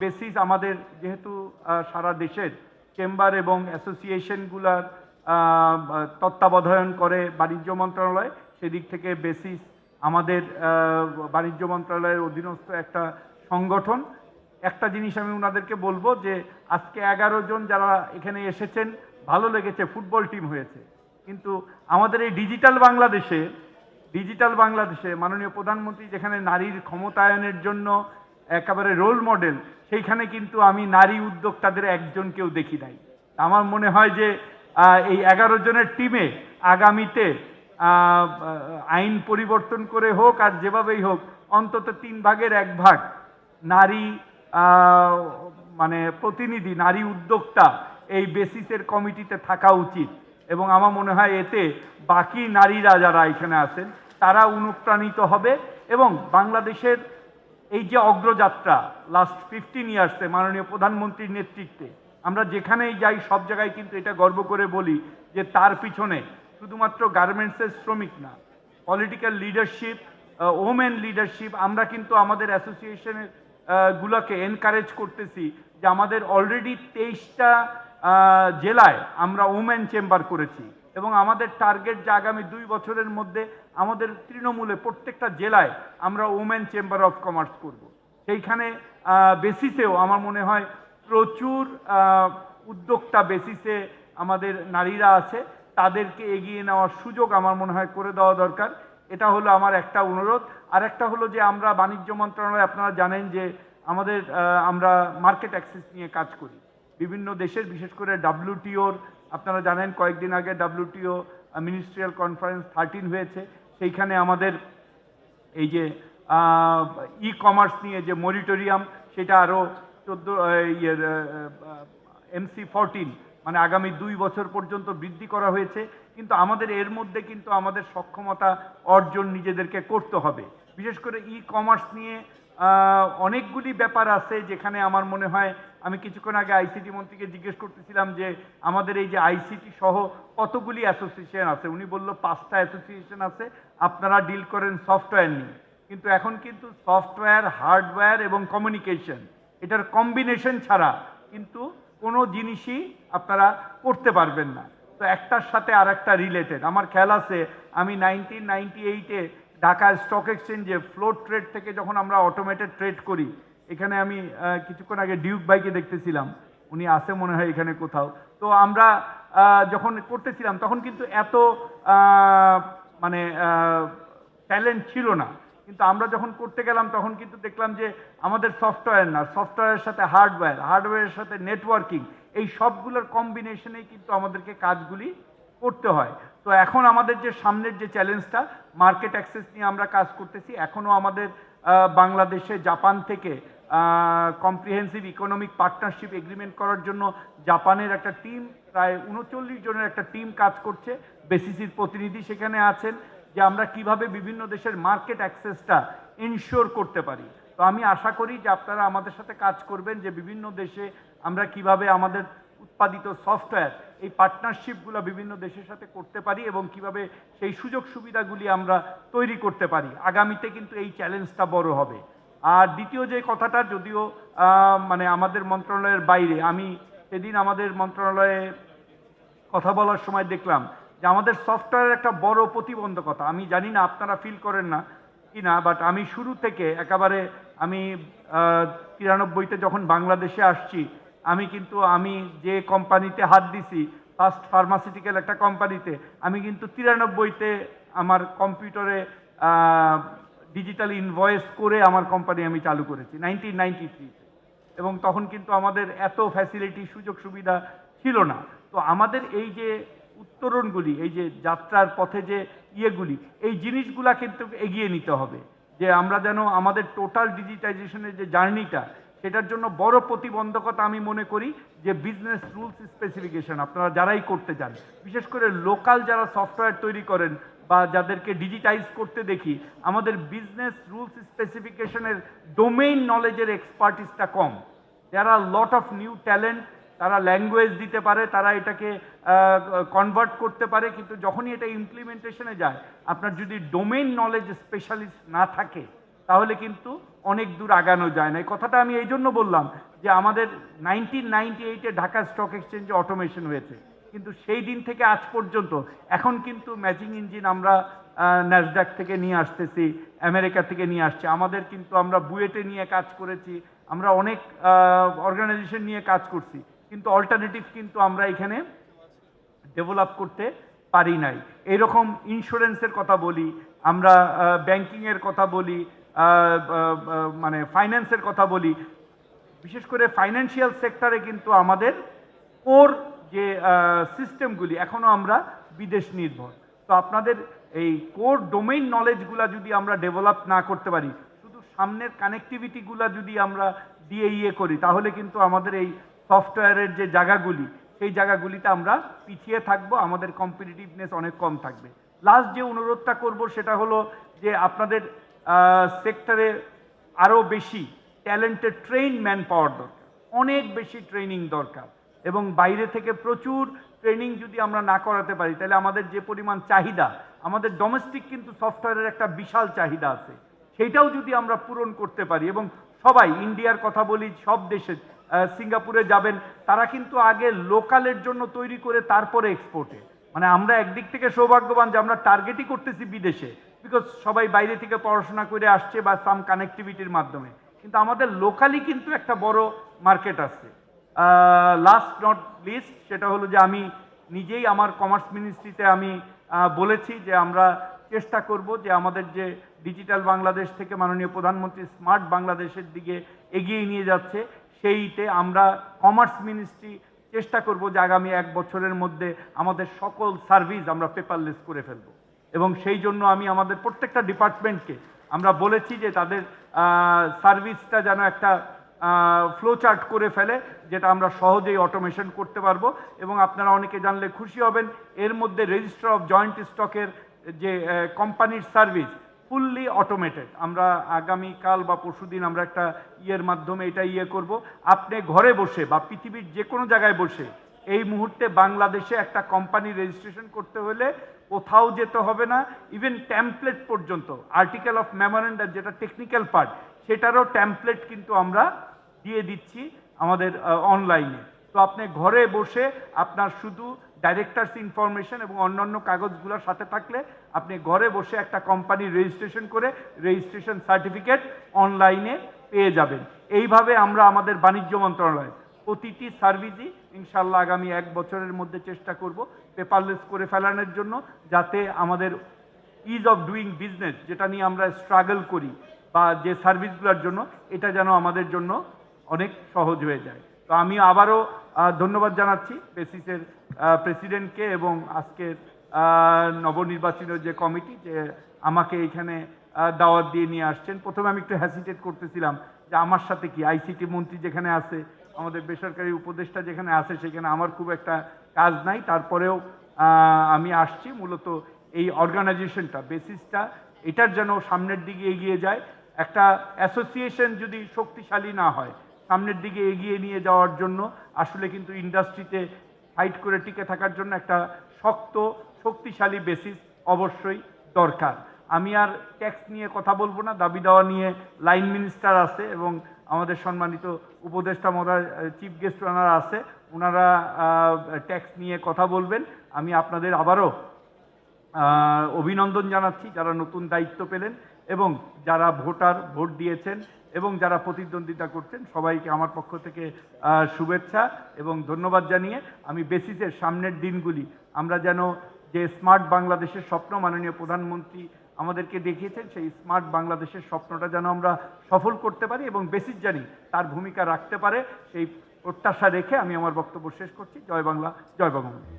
Basis আমাদের যেহেতু সারা দেশের চেম্বার এবং অ্যাসোসিয়েশনগুলার তত্ত্বাবধায়ন করে বাণিজ্য মন্ত্রণালয়, সেদিক থেকে বেসিস আমাদের বাণিজ্য মন্ত্রণালয়ের অধীনস্থ একটা সংগঠন। একটা জিনিস আমি ওনাদেরকে বলব যে, আজকে এগারো জন যারা এখানে এসেছেন, ভালো লেগেছে, ফুটবল টিম হয়েছে। কিন্তু আমাদের এই ডিজিটাল বাংলাদেশে ডিজিটাল বাংলাদেশে মাননীয় প্রধানমন্ত্রী যেখানে নারীর ক্ষমতায়নের জন্য একেবারে রোল মডেল সেইখানে কিন্তু আমি নারী উদ্যোক্তাদের একজনকেও দেখি নাই। আমার মনে হয় যে এই এগারো জনের টিমে আগামীতে আইন পরিবর্তন করে হোক আর যেভাবেই হোক, অন্তত তিন ভাগের এক ভাগ নারী মানে প্রতিনিধি, নারী উদ্যোক্তা এই বেসিসের কমিটিতে থাকা উচিত। এবং আমার মনে হয় এতে বাকি নারীরা যারা এখানে আছেন, তারা অনুপ্রাণিত হবে এবং বাংলাদেশের এই যে অগ্রযাত্রা লাস্ট ফিফটিন ইয়ার্সে মাননীয় প্রধানমন্ত্রীর নেতৃত্বে, আমরা যেখানেই যাই, সব জায়গায় কিন্তু এটা গর্ব করে বলি যে তার পিছনে শুধুমাত্র গার্মেন্টসের শ্রমিক না পলিটিক্যাল লিডারশিপ ওমেন লিডারশিপ আমরা কিন্তু আমাদের অ্যাসোসিয়েশনের গুলোকে এনকারেজ করতেছি যে আমাদের অলরেডি তেইশটা জেলায় আমরা ওমেন চেম্বার করেছি। এবং আমাদের টার্গেট যে আগামী দুই বছরের মধ্যে আমাদের তৃণমূলে প্রত্যেকটা জেলায় আমরা ওমেন চেম্বার অফ কমার্স করব। সেইখানে বেসিসেও আমার মনে হয় প্রচুর উদ্যোক্তা বেসিসে আমাদের নারীরা আছে। তাদেরকে এগিয়ে নেওয়ার সুযোগ আমার মনে হয় করে দেওয়া দরকার। এটা হলো আমার একটা অনুরোধ। আর একটা হলো যে আমরা বাণিজ্য মন্ত্রণালয়, আপনারা জানেন যে আমাদের আমরা মার্কেট অ্যাক্সেস নিয়ে কাজ করি। বিভিন্ন দেশের, বিশেষ করে ডাব্লিউটিওর আপনারা জানেন কয়েকদিন আগে ডাব্লিউটিও মিনিস্ট্রিয়াল কনফারেন্স থার্টিন হয়েছে। সেইখানে আমাদের এই যে ই কমার্স নিয়ে যে মরিটোরিয়াম, সেটা আরও চোদ্দ ইয়ের এমসি ফোরটিন মানে আগামী দুই বছর পর্যন্ত বৃদ্ধি করা হয়েছে। কিন্তু আমাদের এর মধ্যে কিন্তু আমাদের সক্ষমতা অর্জন নিজেদেরকে করতে হবে। বিশেষ করে ই কমার্স নিয়ে অনেকগুলি ব্যাপার আছে যেখানে আমার মনে হয় আমি কিছুক্ষণ আগে আইসিটি মন্ত্রীকে জিজ্ঞেস করতেছিলাম যে, আমাদের এই যে আইসিটি সহ কতগুলি অ্যাসোসিয়েশন আছে? উনি বলল, পাঁচটা অ্যাসোসিয়েশন আছে, আপনারা ডিল করেন সফটওয়্যার নিয়ে। কিন্তু এখন কিন্তু সফটওয়্যার হার্ডওয়্যার এবং কমিউনিকেশন এটার কম্বিনেশন ছাড়া কিন্তু কোনো জিনিসই আপনারা করতে পারবেন না। তো একটার সাথে আর একটা রিলেটেড আমার খেয়াল আছে, আমি নাইনটিন নাইনটি এইটে ঢাকা স্টক এক্সচেঞ্জে ফ্লোর ট্রেড থেকে যখন আমরা অটোমেটেড ট্রেড করি এখানে আমি কিছুক্ষণ আগে ডিউক বাইকে দেখতেছিলাম। উনি আছে মনে হয় এখানে কোথাও। তো আমরা যখন করতেছিলাম, তখন কিন্তু এত মানে ট্যালেন্ট ছিল না। কিন্তু আমরা যখন করতে গেলাম, তখন কিন্তু দেখলাম যে আমাদের সফটওয়্যার না সফটওয়্যারের সাথে হার্ডওয়্যার হার্ডওয়্যারের সাথে নেটওয়ার্কিং এই সবগুলোর কম্বিনেশনেই কিন্তু আমাদেরকে কাজগুলি করতে হয়। তো এখন আমাদের যে সামনের যে চ্যালেঞ্জটা মার্কেট অ্যাক্সেস নিয়ে আমরা কাজ করতেছি, এখনও আমাদের বাংলাদেশে, জাপান থেকে কম্প্রিহেন্সিভ ইকোনমিক পার্টনারশিপ এগ্রিমেন্ট করার জন্য জাপানের একটা টিম প্রায় উনচল্লিশ জনের একটা টিম কাজ করছে। বেসিসির প্রতিনিধি সেখানে আছেন যে আমরা কীভাবে বিভিন্ন দেশের মার্কেট অ্যাক্সেসটা ইনশিওর করতে পারি। তো আমি আশা করি যে আপনারা আমাদের সাথে কাজ করবেন যে বিভিন্ন দেশে আমরা কীভাবে আমাদের উৎপাদিত সফটওয়্যার এই পার্টনারশিপগুলো বিভিন্ন দেশের সাথে করতে পারি এবং কীভাবে সেই সুযোগ সুবিধাগুলি আমরা তৈরি করতে পারি। আগামীতে কিন্তু এই চ্যালেঞ্জটা বড় হবে। আর দ্বিতীয় যে কথাটা, যদিও মানে আমাদের মন্ত্রণালয়ের বাইরে, আমি সেদিন আমাদের মন্ত্রণালয়ে কথা বলার সময় দেখলাম যে আমাদের সফটওয়্যারের একটা বড় প্রতিবন্ধকতা। আমি জানি না আপনারা ফিল করেন না কি না বাট আমি শুরু থেকে একেবারে আমি তিরানব্বইতে যখন বাংলাদেশে আসছি, আমি কিন্তু, আমি যে কোম্পানিতে হাত দিছি ফার্স্ট ফার্মাসিউটিক্যাল একটা কোম্পানিতে, আমি কিন্তু তিরানব্বইতে আমার কম্পিউটারে ডিজিটাল ইনভয়েস করে আমার কোম্পানি আমি চালু করেছি নাইনটিন নাইনটি থ্রিতে এবং তখন কিন্তু আমাদের এত ফ্যাসিলিটি সুযোগ সুবিধা ছিল না। তো আমাদের এই যে উত্তরণগুলি, এই যে যাত্রার পথে যে ইয়েগুলি, এই জিনিসগুলা কিন্তু এগিয়ে নিতে হবে। যে আমরা যেন আমাদের টোটাল ডিজিটাইজেশনের যে জার্নিটা সেটার জন্য বড় প্রতিবন্ধকতা আমি মনে করি যে বিজনেস রুলস স্পেসিফিকেশন আপনারা যারাই করতে চান। বিশেষ করে লোকাল যারা সফটওয়্যার তৈরি করেন বা যাদেরকে ডিজিটাইজ করতে দেখি, আমাদের বিজনেস রুলস স্পেসিফিকেশনের ডোমেইন নলেজের এক্সপার্টিসটা কম। যারা লট অফ নিউ ট্যালেন্ট তারা ল্যাঙ্গুয়েজ দিতে পারে, তারা এটাকে কনভার্ট করতে পারে, কিন্তু যখনই এটা ইমপ্লিমেন্টেশনে যায়, আপনার যদি ডোমেইন নলেজ স্পেশালিস্ট না থাকে, তাহলে কিন্তু অনেক দূর আগানো যায় না। এই কথাটা আমি এই জন্য বললাম যে আমাদের নাইনটিন নাইনটি এইটে ঢাকা স্টক এক্সচেঞ্জে অটোমেশন হয়েছে। কিন্তু সেই দিন থেকে আজ পর্যন্ত, এখন কিন্তু ম্যাচিং ইঞ্জিন আমরা ন্যাসডাক থেকে নিয়ে আসতেছি, আমেরিকা থেকে নিয়ে আসছি। আমাদের কিন্তু আমরা বুয়েটে নিয়ে কাজ করেছি, আমরা অনেক অর্গানাইজেশন নিয়ে কাজ করছি, কিন্তু অল্টারনেটিভ কিন্তু আমরা এখানে ডেভেলপ করতে পারি নাই। এরকম ইন্স্যুরেন্সের কথা বলি, আমরা ব্যাংকিংয়ের কথা বলি মানে ফাইন্যান্সের কথা বলি। বিশেষ করে ফাইন্যান্সিয়াল সেক্টরে কিন্তু আমাদের কোর যে সিস্টেমগুলি এখনও আমরা বিদেশ নির্ভর। তো আপনাদের এই কোর ডোমেইন নলেজগুলা যদি আমরা ডেভেলপ না করতে পারি, শুধু সামনের কানেক্টিভিটিগুলা যদি আমরা দিয়ে ইয়ে করি, তাহলে কিন্তু আমাদের এই সফটওয়্যারের যে জায়গাগুলি, সেই জায়গাগুলিতে আমরা পিছিয়ে থাকব, আমাদের কম্পিটিটিভনেস অনেক কম থাকবে। লাস্ট যে অনুরোধটা করব, সেটা হলো যে, আপনাদের সেক্টরে আরও বেশি ট্যালেন্টেড ট্রেন ম্যান পাওয়ার দরকার। অনেক বেশি ট্রেনিং দরকার। এবং বাইরে থেকে প্রচুর ট্রেনিং যদি আমরা না করাতে পারি, তাহলে আমাদের যে পরিমাণ চাহিদা, আমাদের ডোমেস্টিক কিন্তু সফটওয়্যারের একটা বিশাল চাহিদা আছে। সেইটাও যদি আমরা পূরণ করতে পারি, এবং সবাই ইন্ডিয়ার কথা বলি, সব দেশে সিঙ্গাপুরে যাবেন, তারা কিন্তু আগে লোকালের জন্য তৈরি করে তারপরে এক্সপোর্টে মানে আমরা একদিক থেকে সৌভাগ্যবান যে আমরা টার্গেটই করতেছি বিদেশে বিকজ সবাই বাইরে থেকে পড়াশোনা করে আসছে বা সাম কানেক্টিভিটির মাধ্যমে। কিন্তু আমাদের লোকালি কিন্তু একটা বড় মার্কেট আছে। লাস্ট নট লিস্ট সেটা হলো যে আমি নিজেই আমার কমার্স মিনিস্ট্রিতে আমি বলেছি যে আমরা চেষ্টা করব যে আমাদের যে ডিজিটাল বাংলাদেশ থেকে মাননীয় প্রধানমন্ত্রী স্মার্ট বাংলাদেশের দিকে এগিয়ে নিয়ে যাচ্ছে, সেইতে আমরা কমার্স মিনিস্ট্রি চেষ্টা করব যে আগামী এক বছরের মধ্যে আমাদের সকল সার্ভিস আমরা পেপারলেস করে ফেলব। এবং সেই জন্য আমি আমাদের প্রত্যেকটা ডিপার্টমেন্টকে আমরা বলেছি যে তাদের সার্ভিসটা যেন একটা ফ্লো চার্ট করে ফেলে, যেটা আমরা সহজেই অটোমেশন করতে পারব। এবং আপনারা অনেকে জানলে খুশি হবেন, এর মধ্যে রেজিস্টার অফ জয়েন্ট স্টকের যে কোম্পানির সার্ভিস ফুললি অটোমেটেড আমরা আগামীকাল বা পরশুদিন আমরা একটা ইয়ের মাধ্যমে এটা ইয়ে করব। আপনি ঘরে বসে বা পৃথিবীর যে কোনো জায়গায় বসে, এই মুহূর্তে বাংলাদেশে একটা কোম্পানি রেজিস্ট্রেশন করতে হলে কোথাও যেতে হবে না। ইভেন ট্যাম্পলেট পর্যন্ত আর্টিকেল অফ মেমোরেন্ডাম যেটা টেকনিক্যাল পার্ট সেটারও ট্যাম্পলেট কিন্তু আমরা দিয়ে দিচ্ছি আমাদের অনলাইনে তো আপনি ঘরে বসে আপনার শুধু ডাইরেক্টার্স ইনফরমেশন এবং অন্যান্য কাগজগুলোর সাথে থাকলে আপনি ঘরে বসে একটা কোম্পানি রেজিস্ট্রেশন করে রেজিস্ট্রেশন সার্টিফিকেট অনলাইনে পেয়ে যাবেন। এইভাবে আমরা আমাদের বাণিজ্য মন্ত্রণালয়, প্রতিটি সার্ভিসই ইনশাল্লাহ আগামী এক বছরের মধ্যে চেষ্টা করব পেপারলেস করে ফেলানোর জন্য, যাতে আমাদের ইজ অফ ডুইং বিজনেস যেটা নিয়ে আমরা স্ট্রাগল করি বা যে সার্ভিসগুলোর জন্য এটা যেন আমাদের জন্য অনেক সহজ হয়ে যায়। তো আমি আবারও ধন্যবাদ জানাচ্ছি বেসিসের প্রেসিডেন্টকে এবং আজকের নবনির্বাচিত যে কমিটি যে আমাকে আহ, দাওয়াত দিয়ে নিয়ে আসছেন। প্রথমে আমি একটু হ্যাসিটেট করতেছিলাম যে আমার সাথে কি? আইসিটি মন্ত্রী যেখানে আছে আমাদের বেসরকারি উপদেষ্টা যেখানে আছে সেখানে আমার খুব একটা কাজ নাই। তারপরেও আমি আসছি। মূলত এই অর্গানাইজেশনটা বেসিসটা এটার যেন সামনের দিকে এগিয়ে যায়। একটা অ্যাসোসিয়েশন যদি শক্তিশালী না হয়, সামনের দিকে এগিয়ে নিয়ে যাওয়ার জন্য, আসলে কিন্তু ইন্ডাস্ট্রিতে ফাইট করে টিকে থাকার জন্য একটা শক্ত, শক্তিশালী বেসিস অবশ্যই দরকার। আমি আর ট্যাক্স নিয়ে কথা বলব না, দাবি দেওয়া নিয়ে লাইন মিনিস্টার আছে এবং আমাদের সম্মানিত উপদেষ্টা মহোদয় চিফ গেস্ট ওনারা আছে, ওনারা ট্যাক্স নিয়ে কথা বলবেন। আমি আপনাদের আবারও অভিনন্দন জানাচ্ছি যারা নতুন দায়িত্ব পেলেন। এবং যারা ভোটার ভোট দিয়েছেন এবং যারা প্রতিদ্বন্দ্বিতা করছেন, সবাইকে আমার পক্ষ থেকে শুভেচ্ছা এবং ধন্যবাদ জানিয়ে আমি বেসিসের সামনের দিনগুলি, আমরা যেন যে স্মার্ট বাংলাদেশের স্বপ্ন মাননীয় প্রধানমন্ত্রী আমাদেরকে দেখিয়েছেন, সেই স্মার্ট বাংলাদেশের স্বপ্নটা যেন আমরা সফল করতে পারি এবং বেসিস জানি তার ভূমিকা রাখতে পারে, সেই প্রত্যাশা রেখে আমি আমার বক্তব্য শেষ করছি। জয় বাংলা, জয় বঙ্গবন্ধু।